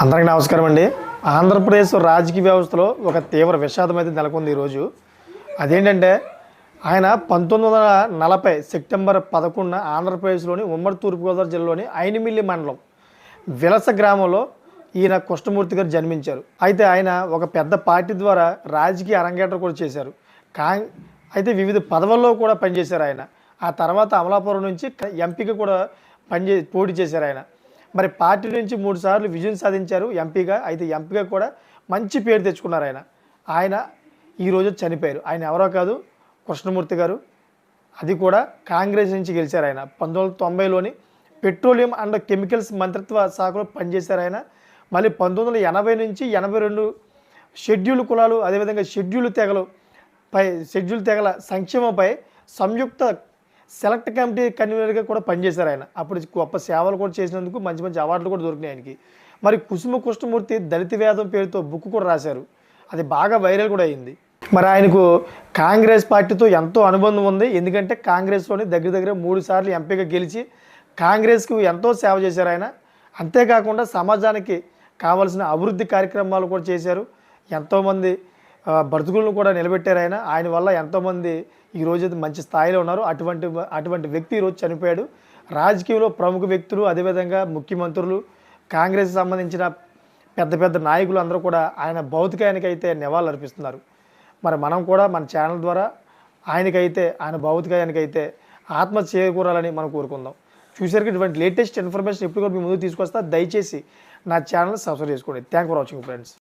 అందరికీ నమస్కారం అండి. ఆంధ్రప్రదేశ్ రాజకీయ వ్యవస్థలో ఒక తీవ్ర విషాదం అయితే నెలకొంది ఈరోజు. అదేంటంటే ఆయన పంతొమ్మిది వందల నలభై సెప్టెంబర్ పదకొండున ఆంధ్రప్రదేశ్లోని ఉమ్మడి తూర్పుగోదావరి జిల్లాలోని ఐనిమిల్లి మండలం విలస గ్రామంలో ఈయన కృష్ణమూర్తి గారు జన్మించారు. అయితే ఆయన ఒక పెద్ద పార్టీ ద్వారా రాజకీయ అరంగేట్రం కూడా చేశారు. కాంగ్ అయితే వివిధ పదవుల్లో కూడా పనిచేశారు ఆయన. ఆ తర్వాత అమలాపురం నుంచి ఎంపీగా కూడా పనిచే పోటీ చేశారు ఆయన. మరి పార్టీ నుంచి మూడు సార్లు విజయం సాధించారు ఎంపీగా అయితే ఎంపీగా కూడా మంచి పేరు తెచ్చుకున్నారు ఆయన. ఆయన ఈరోజు చనిపోయారు. ఆయన ఎవరో కాదు కృష్ణమూర్తి గారు. అది కూడా కాంగ్రెస్ నుంచి గెలిచారు ఆయన. పంతొమ్మిది వందల తొంభైలోని పెట్రోలియం అండ్ కెమికల్స్ మంత్రిత్వ శాఖలో పనిచేశారు ఆయన. మళ్ళీ పంతొమ్మిది వందల ఎనభై నుంచి ఎనభై రెండు షెడ్యూల్ కులాలు అదేవిధంగా షెడ్యూల్ తెగలు పై షెడ్యూల్ తెగల సంక్షేమంపై సంయుక్త సెలెక్ట్ కమిటీ కన్వీనర్గా కూడా పనిచేశారు ఆయన. అప్పుడు గొప్ప సేవలు కూడా చేసినందుకు మంచి మంచి అవార్డులు కూడా దొరికినాయి ఆయనకి. మరి కుసుమ కృష్ణమూర్తి దళిత వేదం పేరుతో బుక్ కూడా రాశారు. అది బాగా వైరల్ కూడా అయింది. మరి ఆయనకు కాంగ్రెస్ పార్టీతో ఎంతో అనుబంధం ఉంది. ఎందుకంటే కాంగ్రెస్లోని దగ్గర దగ్గర మూడు సార్లు ఎంపీగా గెలిచి కాంగ్రెస్కు ఎంతో సేవ చేశారు ఆయన. అంతేకాకుండా సమాజానికి కావాల్సిన అభివృద్ధి కార్యక్రమాలు కూడా చేశారు. ఎంతోమంది బ్రతుకులను కూడా నిలబెట్టారు ఆయన. ఆయన వల్ల ఎంతోమంది ఈ రోజు అయితే మంచి స్థాయిలో ఉన్నారు. అటువంటి అటువంటి వ్యక్తి ఈరోజు చనిపోయాడు. రాజకీయంలో ప్రముఖ వ్యక్తులు అదేవిధంగా ముఖ్యమంత్రులు కాంగ్రెస్ సంబంధించిన పెద్ద పెద్ద నాయకులు అందరూ కూడా ఆయన భౌతికాయానికి అయితే నివాళులు అర్పిస్తున్నారు. మరి మనం కూడా మన ఛానల్ ద్వారా ఆయనకైతే ఆయన భౌతికాయానికైతే ఆత్మ చేకూరాలని మనం కోరుకుందాం. ఫ్యూచర్కి ఇటువంటి లేటెస్ట్ ఇన్ఫర్మేషన్ ఎప్పుడు కూడా మీ ముందు తీసుకొస్తా. దయచేసి నా ఛానల్ సబ్స్క్రైబ్ చేసుకోండి. Thank for watching friends